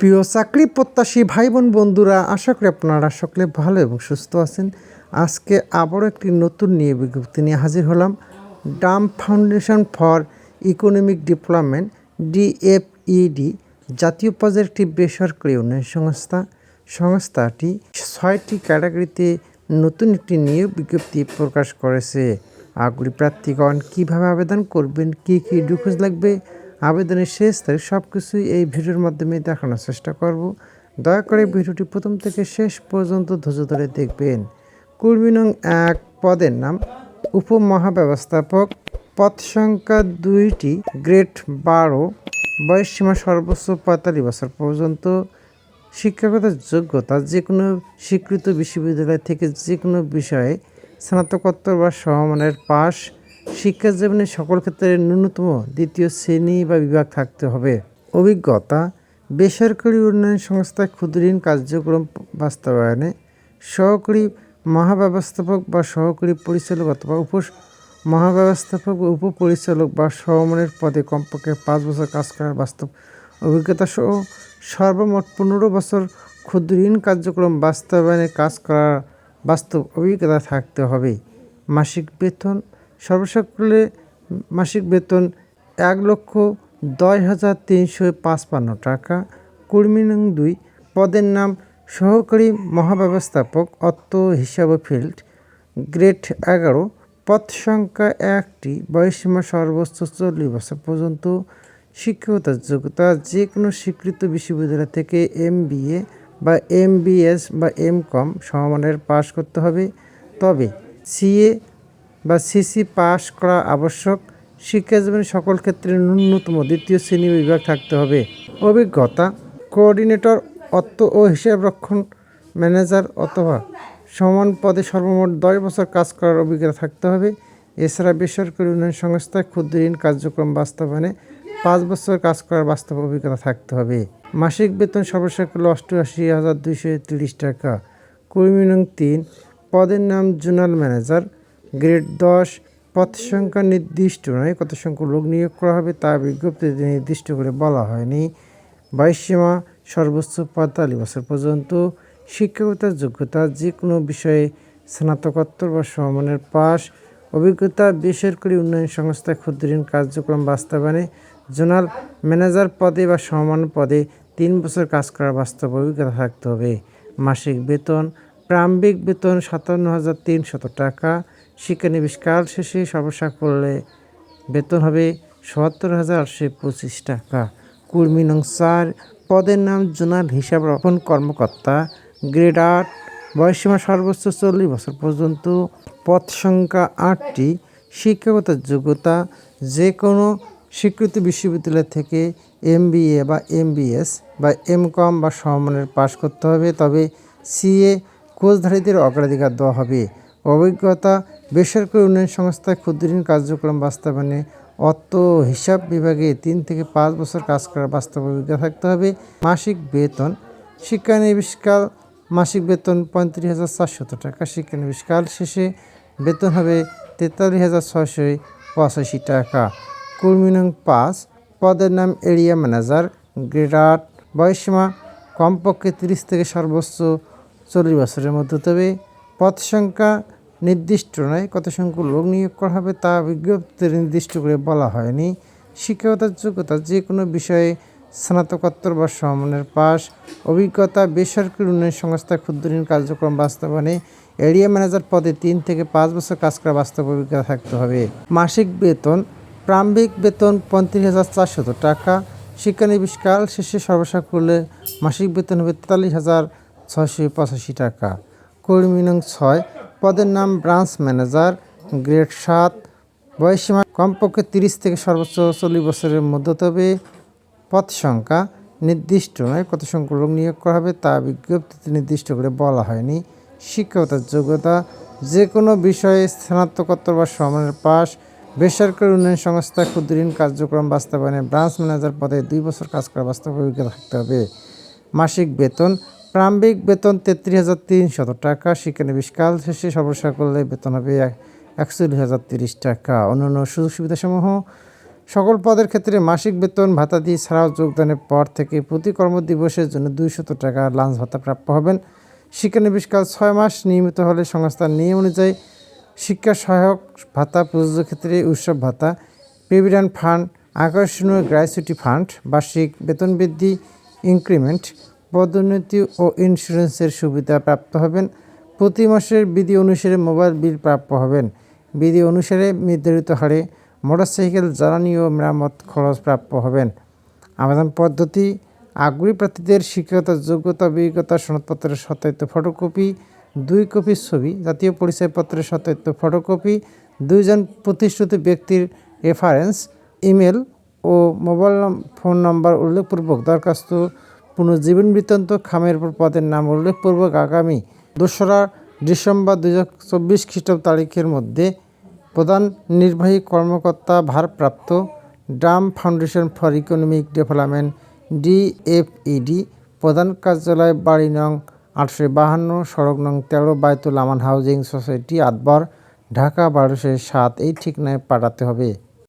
প্রিয় চাকরি প্রত্যাশী ভাই বোন বন্ধুরা, আশা করি আপনারা সকলে ভালো এবং সুস্থ আছেন। আজকে আবারও একটি নতুন নিয়ে বিজ্ঞপ্তি নিয়ে হাজির হলাম। DAM foundation for economic development DFED, জাতীয় পর্যায়ের একটি বেসরকারি উন্নয়ন সংস্থা। সংস্থাটি ছয়টি ক্যাটাগরিতে নতুন একটি নিয়োগ বিজ্ঞপ্তি প্রকাশ করেছে। আগ্রহী প্রার্থীগণ কীভাবে আবেদন করবেন, কী কী ডকুমেন্টস লাগবে আবেদনের শেষ তারিখ সব কিছুই এই ভিডিওর মাধ্যমে দেখানোর চেষ্টা করব। দয়া করে ভিডিওটি প্রথম থেকে শেষ পর্যন্ত ধৈর্য ধরে দেখবেন। কর্মী নং এক পদের নাম উপমহাব্যবস্থাপক। পদ সংখ্যা দুইটি, গ্রেড বারো, বয়স সীমা সর্বোচ্চ পঁয়তাল্লিশ বছর পর্যন্ত। শিক্ষাগত যোগ্যতা যে কোনো স্বীকৃত বিশ্ববিদ্যালয় থেকে যে কোনো বিষয়ে স্নাতকোত্তর বা সমমানের পাশ। শিক্ষা জীবনে সকল ক্ষেত্রে ন্যূনতম দ্বিতীয় শ্রেণি বা বিভাগ থাকতে হবে। অভিজ্ঞতা, বেসরকারি উন্নয়ন সংস্থায় ক্ষুদ্র ঋণ কার্যক্রম বাস্তবায়নে সহকারী মহাব্যবস্থাপক বা সহকারী পরিচালক অথবা উপ মহাব্যবস্থাপক, উপপরিচালক বা সমমানের পদে কমপক্ষে পাঁচ বছর কাজ করার বাস্তব অভিজ্ঞতা সহ সর্বমোট পনেরো বছর ক্ষুদ্র ঋণ কার্যক্রম বাস্তবায়নে কাজ করার বাস্তব অভিজ্ঞতা থাকতে হবে। মাসিক বেতন সর্বসকলে মাসিক বেতন এক লক্ষ দশ হাজার তিনশো পাঁচপান্ন টাকা। কর্মী নং দুই পদের নাম সহকারী মহাব্যবস্থাপক অর্থ হিসাব ফিল্ড, গ্রেড এগারো। পদ সংখ্যা একটি বয়সীমা সর্বোচ্চ চল্লিশ বছর পর্যন্ত। শিক্ষকতার যোগ্যতা যে কোনো স্বীকৃত বিশ্ববিদ্যালয় থেকে এম বা এম বা এম কম সমমানের পাশ করতে হবে। তবে সিএ বা সিসি পাস করা আবশ্যক। শিক্ষা জীবনে সকল ক্ষেত্রে ন্যূনতম দ্বিতীয় শ্রেণি বিভাগ থাকতে হবে। অভিজ্ঞতা, কোঅর্ডিনেটর, অর্থ ও হিসাব রক্ষণ ম্যানেজার অথবা সমান পদে সর্বমোট দশ বছর কাজ করার অভিজ্ঞতা থাকতে হবে। এছাড়া বেসরকারি উন্নয়ন সংস্থায় ক্ষুদ্র ঋণ কার্যক্রম বাস্তবায়নে পাঁচ বছর কাজ করার বাস্তব অভিজ্ঞতা থাকতে হবে। মাসিক বেতন সর্বশেষ অষ্টআশি হাজার দুইশো তিরিশ টাকা। কর্মী নং তিন, পদের নাম জোনাল ম্যানেজার। গ্রেড দশ পদ সংখ্যা নির্দিষ্ট নয়। কত সংখ্যক লোক নিয়োগ করা হবে তা বিজ্ঞপ্তিতে নির্দিষ্ট করে বলা হয়নি। বয়সসীমা সর্বোচ্চ পঁয়তাল্লিশ বছর পর্যন্ত শিক্ষকতার যোগ্যতা যে কোনো বিষয়ে স্নাতকোত্তর বা সমমানের পাশ। অভিজ্ঞতা বেসরকারি উন্নয়ন সংস্থায় ক্ষুদ্র ঋণ কার্যক্রম বাস্তবায়নে জোনাল ম্যানেজার পদে বা সমান পদে তিন বছর কাজ করার বাস্তব অভিজ্ঞতা থাকতে হবে। মাসিক বেতন, প্রারম্ভিক বেতন সাতান্ন হাজার তিনশত টাকা। শিক্ষানবিষ্কাল শেষে সর্বসা করলে বেতন হবে সত্তর হাজার আটশো পঁচিশ টাকা। কর্মী নং চার, পদের নাম জোনাল হিসাব রক্ষণ কর্মকর্তা, গ্রেড আট বয়সীমা সর্বোচ্চ চল্লিশ বছর পর্যন্ত, পদ সংখ্যা আটটি, শিক্ষাগত যোগ্যতা যে কোনো স্বীকৃত বিশ্ববিদ্যালয় থেকে এম বা এম বা এম কম বা সমমানের পাশ করতে হবে, তবে সিএ কোচধারীদের অগ্রাধিকার দেওয়া হবে। অভিজ্ঞতা, বেসরকারি উন্নয়ন সংস্থায় ক্ষুদ্র ঋণ কার্যক্রম বাস্তবায়নে অর্থ হিসাব বিভাগে তিন থেকে পাঁচ বছর কাজ করার বাস্তব অভিজ্ঞতা থাকতে হবে। মাসিক বেতন শিক্ষানবিষ্কাল মাসিক বেতন পঁয়ত্রিশ হাজার চারশত টাকা শিক্ষানবিষ্কাল শেষে বেতন হবে তেতাল্লিশ হাজার ছয়শো পঁচাশি টাকা। কর্মী নং পাঁচ, পদের নাম এরিয়া ম্যানেজার গ্রেড বয়সীমা কমপক্ষে তিরিশ থেকে সর্বোচ্চ চল্লিশ বছরের মধ্যে তবে পদ সংখ্যা নির্দিষ্ট নয় কত সংখ্যক লোক নিয়োগ করা হবে তা বিজ্ঞপ্তিতে নির্দিষ্ট করে বলা হয়নি। শিক্ষাগতার যোগ্যতা যে কোনো বিষয়ে স্নাতকোত্তর বা সমানের পাশ, অভিজ্ঞতা, বেসরকারি উন্নয়ন সংস্থা, ক্ষুদ্র ঋণ কার্যক্রম বাস্তবায়নে এরিয়া ম্যানেজার পদে তিন থেকে পাঁচ বছর কাজ করা বাস্তব অভিজ্ঞতা থাকতে হবে। মাসিক বেতন, প্রারম্ভিক বেতন পঁয়ত্রিশ হাজার চারশত টাকা। শিক্ষানবিষ্কাল শেষে সর্বসা করলে মাসিক বেতন হবে তেতাল্লিশ হাজার ছয়শো পঁচাশি টাকা। কর্মী নং ছয়। পদের নাম ব্রাঞ্চ ম্যানেজার গ্রেড সাত। বয়সীমা কমপক্ষে তিরিশ থেকে সর্বোচ্চ চল্লিশ বছরের মধ্যে, তবে পদ সংখ্যা নির্দিষ্ট নয়। কত সংখ্যক লোক নিয়োগ করা হবে তা বিজ্ঞপ্তিতে নির্দিষ্ট করে বলা হয়নি। শিক্ষকতার যোগ্যতা যে কোনো বিষয়ে স্নাতকোত্তর বা সমানের পাশ, বেসরকারি উন্নয়ন সংস্থা, ক্ষুদ্র কার্যক্রম বাস্তবায়নে ব্রাঞ্চ ম্যানেজার পদে দুই বছর কাজ করা বাস্তব থাকতে হবে। মাসিক বেতন প্রারম্ভিক বেতন তেত্রিশ হাজার তিনশত টাকা শিক্ষানবিষ্কাল শেষে সর্বসা করলে বেতন হবে একচল্লিশ হাজার তিরিশ টাকা। অন্যান্য সুযোগ সুবিধাসমূহ, সকল পদের ক্ষেত্রে মাসিক বেতন ভাতা দিয়ে ছাড়াও যোগদানের পর থেকে প্রতি কর্মদিবসের জন্য দুইশত টাকা লাঞ্চ ভাতা প্রাপ্য হবেন। শিক্ষানবিশকাল ছয় মাস নিয়মিত হলে সংস্থার নিয়ম অনুযায়ী শিক্ষা সহায়ক ভাতা, প্রযোজ্য ক্ষেত্রে উৎসব ভাতা প্রভিডেন্ট ফান্ড, আকর্ষণীয় গ্র্যাচুইটি ফান্ড, বার্ষিক বেতন বৃদ্ধি, ইনক্রিমেন্ট পদোন্নতি ও ইন্স্যুরেন্সের সুবিধা প্রাপ্ত হবেন। প্রতি মাসের বিধি অনুসারে মোবাইল বিল প্রাপ্য হবেন। বিধি অনুসারে নির্ধারিত হারে মোটরসাইকেল, জ্বালানি ও মেরামত খরচ প্রাপ্য হবেন। আবেদন পদ্ধতি, আগ্রহী প্রার্থীদের শিক্ষাগত যোগ্যতা, অভিজ্ঞতা, সনদপত্রের সত্যায়িত ফটোকপি, দুই কপি ছবি, জাতীয় পরিচয়পত্রের সত্যায়িত ফটোকপি, দুইজন প্রতিষ্ঠিত ব্যক্তির রেফারেন্স ইমেল ও মোবাইল ফোন নম্বর উল্লেখপূর্বক দরখাস্ত পুনর্জীবন বৃত্তান্ত খামের উপর পদের নাম উল্লেখপূর্বক আগামী দোসরা ডিসেম্বর দুই হাজার চব্বিশ খ্রিস্টাব্দ তারিখের মধ্যে প্রধান নির্বাহী কর্মকর্তা ভারপ্রাপ্ত DAM foundation for economic development DFED প্রধান কার্যালয় বাড়ি নং আটশো বাহান্ন, সড়ক নং তেরো, বায়তুল আমান হাউজিং সোসাইটি আটবার ঢাকা বারোশো সাত, এই ঠিকানায় পাঠাতে হবে।